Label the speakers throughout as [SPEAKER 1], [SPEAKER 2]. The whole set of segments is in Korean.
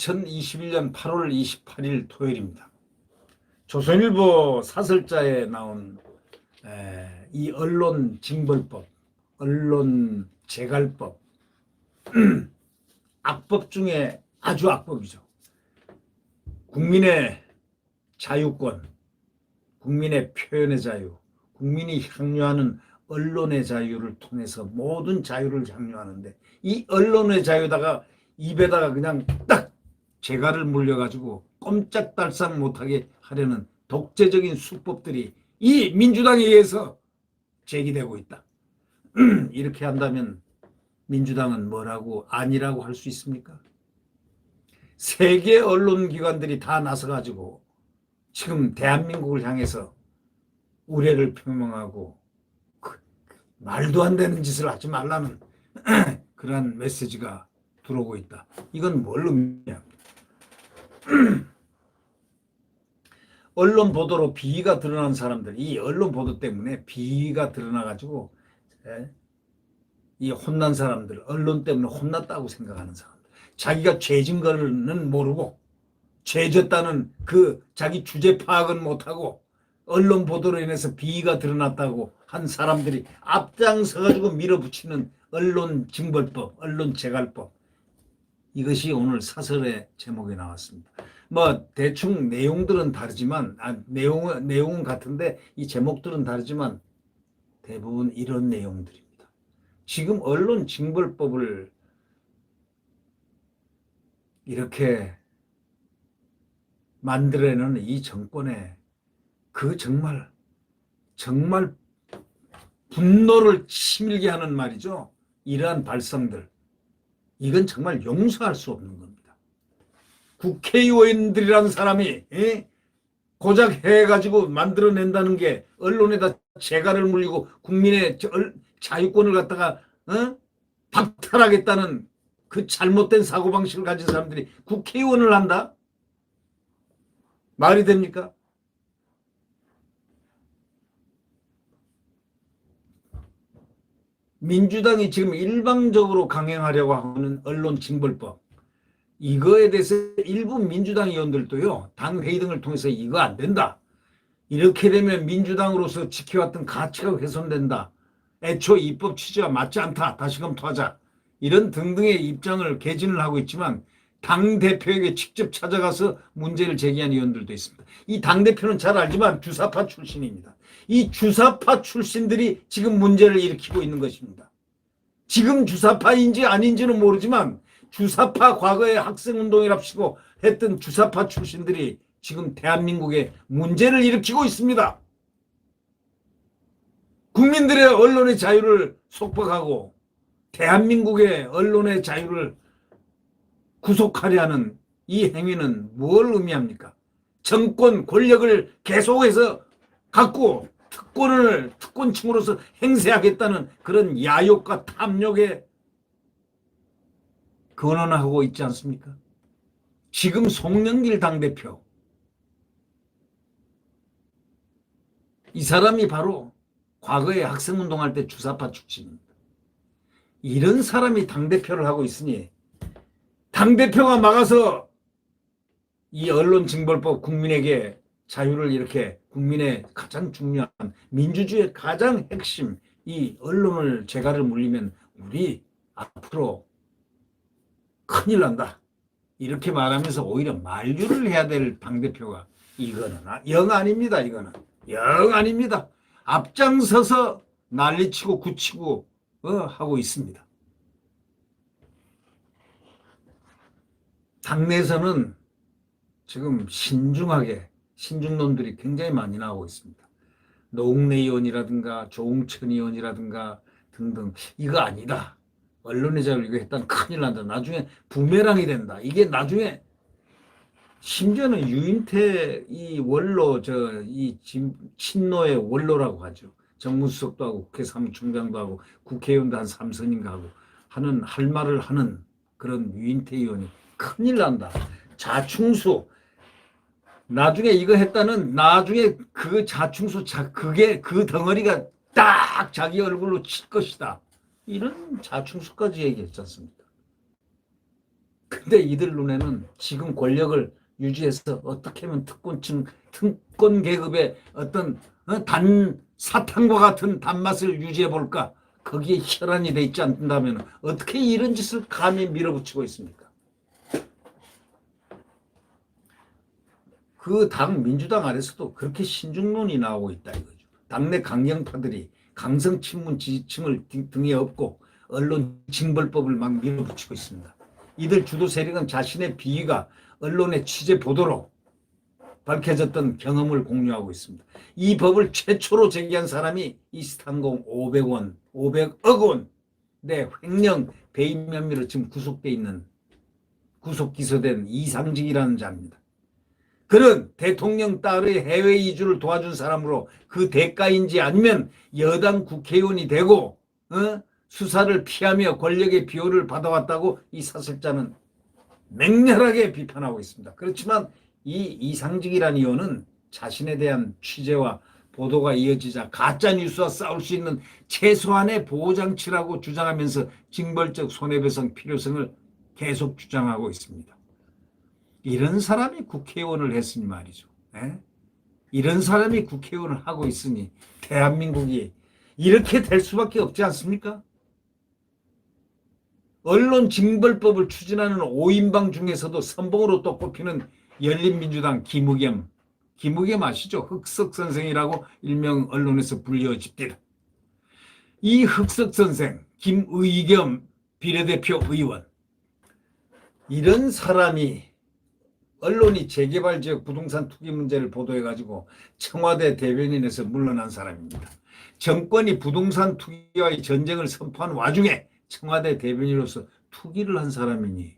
[SPEAKER 1] 오늘은 2021년 8월 28일 토요일입니다. 조선일보 사설자에 나온 에, 이 언론 징벌법, 언론 재갈법, 악법 중에 아주 악법이죠. 국민의 자유권, 국민의 표현의 자유, 국민이 향유하는 언론의 자유를 통해서 모든 자유를 향유하는데 이 언론의 자유다가 입에다가 그냥 딱 재갈을 물려가지고 꼼짝달싹 못하게 하려는 독재적인 수법들이 이 민주당에 의해서 제기되고 있다. 이렇게 한다면 민주당은 뭐라고 아니라고 할 수 있습니까? 세계 언론기관들이 다 나서가지고 지금 대한민국을 향해서 우려를 표명하고 그 말도 안 되는 짓을 하지 말라는 그러한 메시지가 들어오고 있다. 이건 뭘 의미합니까? 언론 보도로 비위가 드러난 사람들, 이 언론 보도 때문에 비위가 드러나가지고 예? 이 혼난 사람들, 언론 때문에 혼났다고 생각하는 사람들, 자기가 죄진 거는 모르고 죄졌다는 그 자기 주제 파악은 못하고 언론 보도로 인해서 비위가 드러났다고 한 사람들이 앞장서가지고 밀어붙이는 언론 징벌법, 언론 재갈법 이것이 오늘 사설의 제목에 나왔습니다. 뭐 대충 내용들은 다르지만 아, 내용 내용은 같은데 이 제목들은 다르지만 대부분 이런 내용들입니다. 지금 언론 징벌법을 이렇게 만들어내는 이 정권의 그 정말 정말 분노를 치밀게 하는 말이죠. 이러한 발상들 이건 정말 용서할 수 없는 겁니다. 국회의원들이라는 사람이 예? 고작 해가지고 만들어낸다는 게 언론에다 재갈을 물리고 국민의 자유권을 갖다가 어? 박탈하겠다는 그 잘못된 사고방식을 가진 사람들이 국회의원을 한다? 말이 됩니까? 민주당이 지금 일방적으로 강행하려고 하는 언론 징벌법. 이거에 대해서 일부 민주당 의원들도요 당 회의 등을 통해서 이거 안 된다. 이렇게 되면 민주당으로서 지켜왔던 가치가 훼손된다. 애초 입법 취지와 맞지 않다. 다시 검토하자. 이런 등등의 입장을 개진을 하고 있지만 당 대표에게 직접 찾아가서 문제를 제기한 의원들도 있습니다. 이 당 대표는 잘 알지만 주사파 출신입니다. 이 주사파 출신들이 지금 문제를 일으키고 있는 것입니다. 지금 주사파인지 아닌지는 모르지만 주사파 과거에 학생운동이랍시고 했던 주사파 출신들이 지금 대한민국에 문제를 일으키고 있습니다. 국민들의 언론의 자유를 속박하고 대한민국의 언론의 자유를 구속하려 하는 이 행위는 뭘 의미합니까? 정권 권력을 계속해서 갖고 특권을 특권층으로서 행세하겠다는 그런 야욕과 탐욕에 근원하고 있지 않습니까? 지금 송영길 당대표 이 사람이 바로 과거에 학생운동할 때 주사파 출신입니다. 이런 사람이 당대표를 하고 있으니 당대표가 막아서 이 언론징벌법 국민에게 자유를 이렇게 국민의 가장 중요한 민주주의의 가장 핵심 이 언론을 재갈을 물리면 우리 앞으로 큰일 난다. 이렇게 말하면서 오히려 만류를 해야 될 당대표가 이거는 아, 영 아닙니다. 이거는 영 아닙니다. 앞장서서 난리치고 굳히고 어, 하고 있습니다. 당내에서는 지금 신중하게 신중론들이 굉장히 많이 나오고 있습니다. 노웅래 의원이라든가 조웅천 의원이라든가 등등 이거 아니다. 언론의 자유를 했다는 큰일 난다. 나중에 부메랑이 된다. 이게 나중에 심지어는 유인태 이 원로 저 이 친노의 원로라고 하죠. 정무수석도 하고 국회 사무총장도 하고 국회의원도 한 삼선인가 하고 하는 할 말을 하는 그런 유인태 의원이 큰일 난다. 자충수. 나중에 이거 했다는 나중에 그 자충수 자 그게 그 덩어리가 딱 자기 얼굴로 칠 것이다. 이런 자충수까지 얘기했지 않습니까? 근데 이들 눈에는 지금 권력을 유지해서 어떻게 하면 특권층, 특권 계급의 어떤 어, 단 사탕과 같은 단맛을 유지해 볼까? 거기에 혈안이 돼 있지 않는다면 어떻게 이런 짓을 감히 밀어붙이고 있습니까? 그 당 민주당 아래서도 그렇게 신중론이 나오고 있다 이거죠. 당내 강경파들이 강성 친문 지지층을 등- 등에 업고 언론 징벌법을 막 밀어붙이고 있습니다. 이들 주도 세력은 자신의 비위가 언론의 취재 보도로 밝혀졌던 경험을 공유하고 있습니다. 이 법을 최초로 제기한 사람이 이스탄공 500원, 500억 원, 내 횡령 배임 혐의로 지금 구속돼 있는 구속 기소된 이상직이라는 자입니다. 그는 대통령 딸의 해외 이주를 도와준 사람으로 그 대가인지 아니면 여당 국회의원이 되고 어? 수사를 피하며 권력의 비호를 받아왔다고 이 사설자는 맹렬하게 비판하고 있습니다. 그렇지만 이 이상직이라는 의원은 자신에 대한 취재와 보도가 이어지자 가짜 뉴스와 싸울 수 있는 최소한의 보호 장치라고 주장하면서 징벌적 손해배상 필요성을 계속 주장하고 있습니다. 이런 사람이 국회의원을 했으니 말이죠. 예? 이런 사람이 국회의원을 하고 있으니 대한민국이 이렇게 될 수밖에 없지 않습니까? 언론 징벌법을 추진하는 5인방 중에서도 선봉으로 또 꼽히는 열린민주당 김우겸, 김우겸 아시죠? 흑석 선생이라고 일명 언론에서 불려집니다. 이 흑석 선생, 김의겸 비례대표 의원, 이런 사람이 언론이 재개발 지역 부동산 투기 문제를 보도해가지고 청와대 대변인에서 물러난 사람입니다. 정권이 부동산 투기와의 전쟁을 선포한 와중에 청와대 대변인으로서 투기를 한 사람이니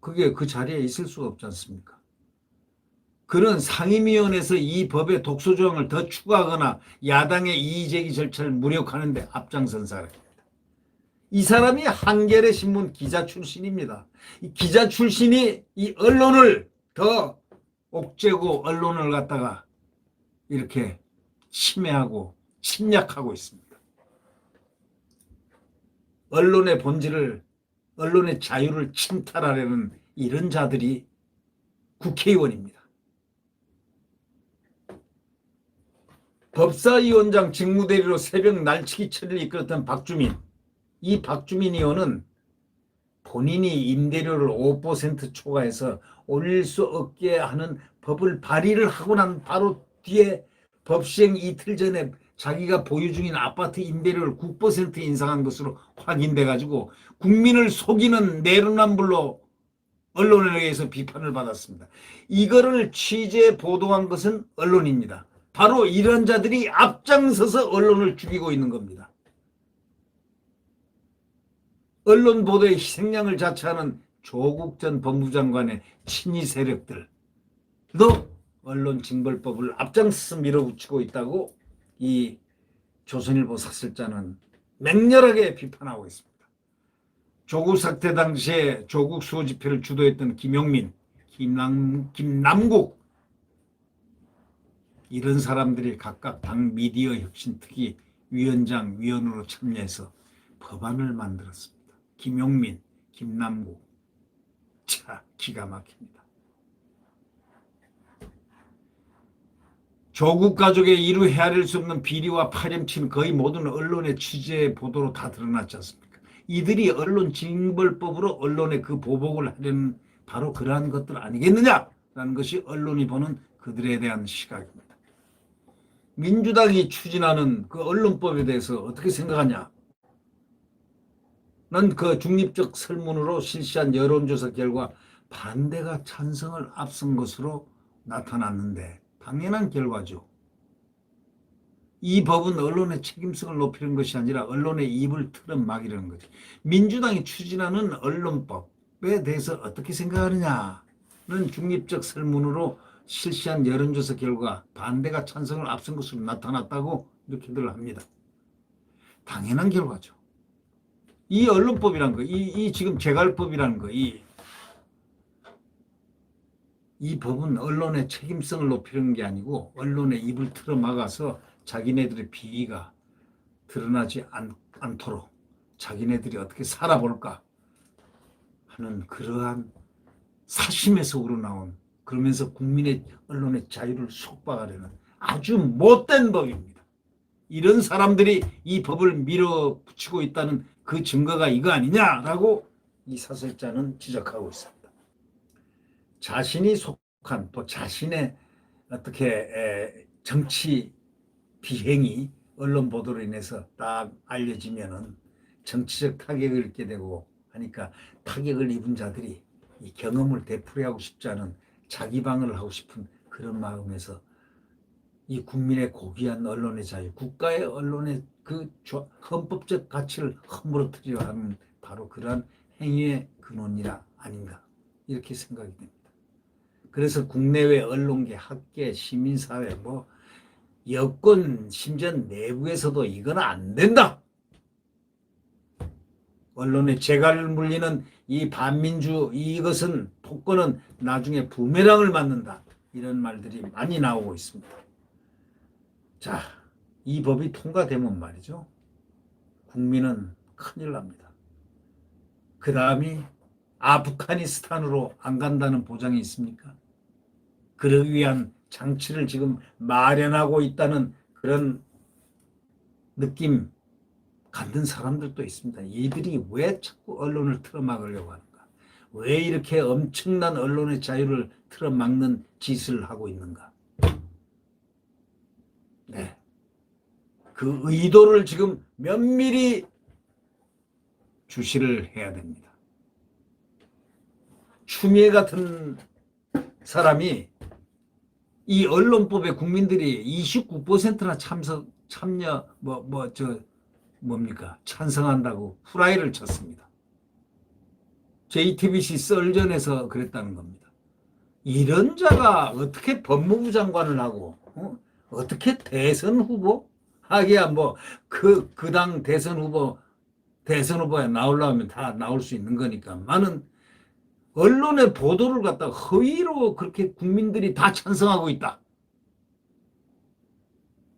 [SPEAKER 1] 그게 그 자리에 있을 수가 없지 않습니까? 그는 상임위원회에서 이 법의 독소 조항을 더 추가하거나 야당의 이의제기 절차를 무력화하는 데 앞장선 사람입니다. 이 사람이 한겨레 신문 기자 출신입니다. 이 기자 출신이 이 언론을 더 옥죄고 언론을 갖다가 이렇게 침해하고 침략하고 있습니다. 언론의 본질을 언론의 자유를 침탈하려는 이런 자들이 국회의원입니다. 법사위원장 직무대리로 새벽 날치기 처리를 이끌었던 박주민 이 박주민 의원은 본인이 임대료를 5% 초과해서 올릴 수 없게 하는 법을 발의를 하고 난 바로 뒤에 법 시행 이틀 전에 자기가 보유 중인 아파트 임대료를 9% 인상한 것으로 확인돼 가지고 국민을 속이는 내로남불로 언론에 의해서 비판을 받았습니다. 이거를 취재 보도한 것은 언론입니다. 바로 이런 자들이 앞장서서 언론을 죽이고 있는 겁니다. 언론 보도의 희생양을 자처하는 조국 전 법무장관의 친위 세력들도 언론 징벌법을 앞장서서 밀어붙이고 있다고 이 조선일보 사설자는 맹렬하게 비판하고 있습니다. 조국 사태 당시에 조국 수호 집회를 주도했던 김용민, 김남, 김남국 이런 사람들이 각각 당 미디어 혁신 특위 위원장, 위원으로 참여해서 법안을 만들었습니다. 김용민, 김남국. 차, 기가 막힙니다. 조국 가족의 이루 헤아릴 수 없는 비리와 파렴치는 거의 모든 언론의 취재 보도로 다 드러났지 않습니까? 이들이 언론 징벌법으로 언론의 그 보복을 하려는 바로 그러한 것들 아니겠느냐라는 것이 언론이 보는 그들에 대한 시각입니다. 민주당이 추진하는 그 언론법에 대해서 어떻게 생각하냐? 는그 중립적 설문으로 실시한 여론조사 결과 반대가 찬성을 앞선 것으로 나타났는데 당연한 결과죠. 이 법은 언론의 책임성을 높이는 것이 아니라 언론의 입을 틀은 막이라는 거죠. 민주당이 추진하는 언론법에 대해서 어떻게 생각하느냐는 중립적 설문으로 실시한 여론조사 결과 반대가 찬성을 앞선 것으로 나타났다고 이렇게들 합니다. 당연한 결과죠. 이 언론법이란 거, 이, 이 지금 재갈법이라는 거, 이, 이 법은 언론의 책임성을 높이는 게 아니고 언론의 입을 틀어 막아서 자기네들의 비위가 드러나지 않, 않도록 자기네들이 어떻게 살아볼까 하는 그러한 사심에서 우러나온 그러면서 국민의 언론의 자유를 속박하려는 아주 못된 법입니다. 이런 사람들이 이 법을 밀어붙이고 있다는 그 증거가 이거 아니냐라고 이 사설자는 지적하고 있습니다. 자신이 속한 또 자신의 어떻게 에, 정치 비행이 언론 보도로 인해서 딱 알려지면은 정치적 타격을 입게 되고 하니까 타격을 입은 자들이 이 경험을 되풀이하고 싶지 않은 자기 방어를 하고 싶은 그런 마음에서 이 국민의 고귀한 언론의 자유, 국가의 언론의 그 조- 헌법적 가치를 허물어뜨리려 하는 바로 그러한 행위의 근원이라 아닌가 이렇게 생각이 됩니다. 그래서 국내외 언론계, 학계, 시민사회, 뭐 여권 심지어 내부에서도 이건 안 된다. 언론의 재갈을 물리는 이 반민주 이것은 폭거는 나중에 부메랑을 맞는다. 이런 말들이 많이 나오고 있습니다. 자, 이 법이 통과되면 말이죠. 국민은 큰일 납니다. 그 다음이 아프가니스탄으로 안 간다는 보장이 있습니까? 그러기 위한 장치를 지금 마련하고 있다는 그런 느낌 갖는 사람들도 있습니다. 얘들이 왜 자꾸 언론을 틀어막으려고 하는가? 왜 이렇게 엄청난 언론의 자유를 틀어막는 짓을 하고 있는가? 네. 그 의도를 지금 면밀히 주시를 해야 됩니다. 추미애 같은 사람이 이 언론법에 국민들이 29%나 참석 참여 뭐 뭐 저 뭡니까 찬성한다고 후라이를 쳤습니다. JTBC 썰전에서 그랬다는 겁니다. 이런 자가 어떻게 법무부 장관을 하고 어? 떻게 대선 후보 하기야 뭐 그 그 당 대선 후보 대선 후보에 나오려면 다 나올 수 있는 거니까 많은 언론의 보도를 갖다가 허위로 그렇게 국민들이 다 찬성하고 있다.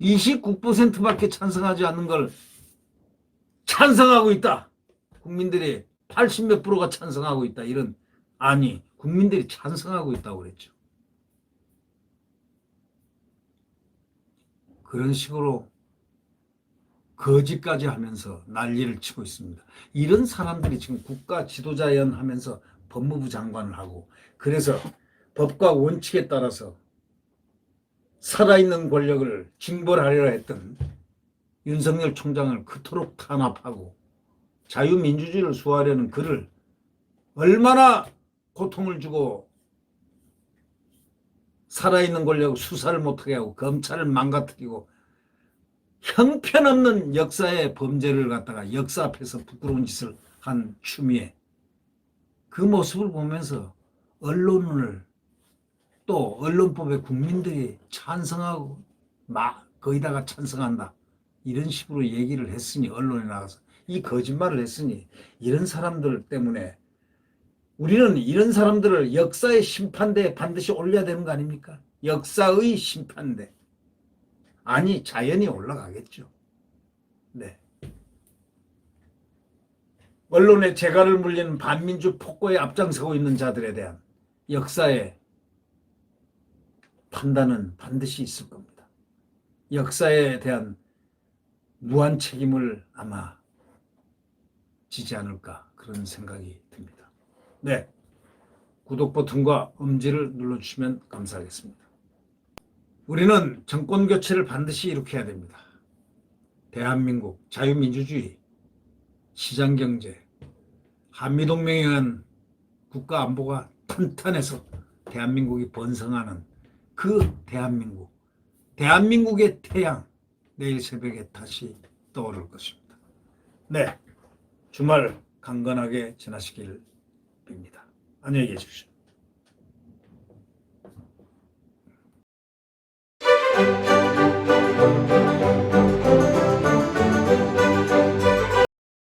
[SPEAKER 1] 29%밖에 찬성하지 않는 걸 찬성하고 있다. 국민들이 80몇 프로가 찬성하고 있다. 이런 아니 국민들이 찬성하고 있다고 그랬죠. 그런 식으로 거짓까지 하면서 난리를 치고 있습니다. 이런 사람들이 지금 국가 지도자연 하면서 법무부 장관을 하고 그래서 법과 원칙에 따라서 살아있는 권력을 징벌하려 했던 윤석열 총장을 그토록 탄압하고 자유민주주의를 수호하려는 그를 얼마나 고통을 주고 살아있는 권력을 수사를 못하게 하고 검찰을 망가뜨리고 형편없는 역사의 범죄를 갖다가 역사 앞에서 부끄러운 짓을 한 추미애 그 모습을 보면서 언론을 또 언론법에 국민들이 찬성하고 막 거기다가 찬성한다 이런 식으로 얘기를 했으니 언론에 나가서 이 거짓말을 했으니 이런 사람들 때문에 우리는 이런 사람들을 역사의 심판대에 반드시 올려야 되는 거 아닙니까? 역사의 심판대. 아니, 자연히 올라가겠죠. 네. 언론의 재갈을 물리는 반민주 폭거에 앞장서고 있는 자들에 대한 역사의 판단은 반드시 있을 겁니다. 역사에 대한 무한 책임을 아마 지지 않을까 그런 생각이 듭니다. 네. 구독 버튼과 음지를 눌러주시면 감사하겠습니다. 우리는 정권 교체를 반드시 일으켜야 됩니다. 대한민국 자유민주주의, 시장경제, 한미동맹에 의한 국가 안보가 탄탄해서 대한민국이 번성하는 그 대한민국, 대한민국의 태양, 내일 새벽에 다시 떠오를 것입니다. 네. 주말 강건하게 지나시길 빕니다. 안녕히 계십시오. Música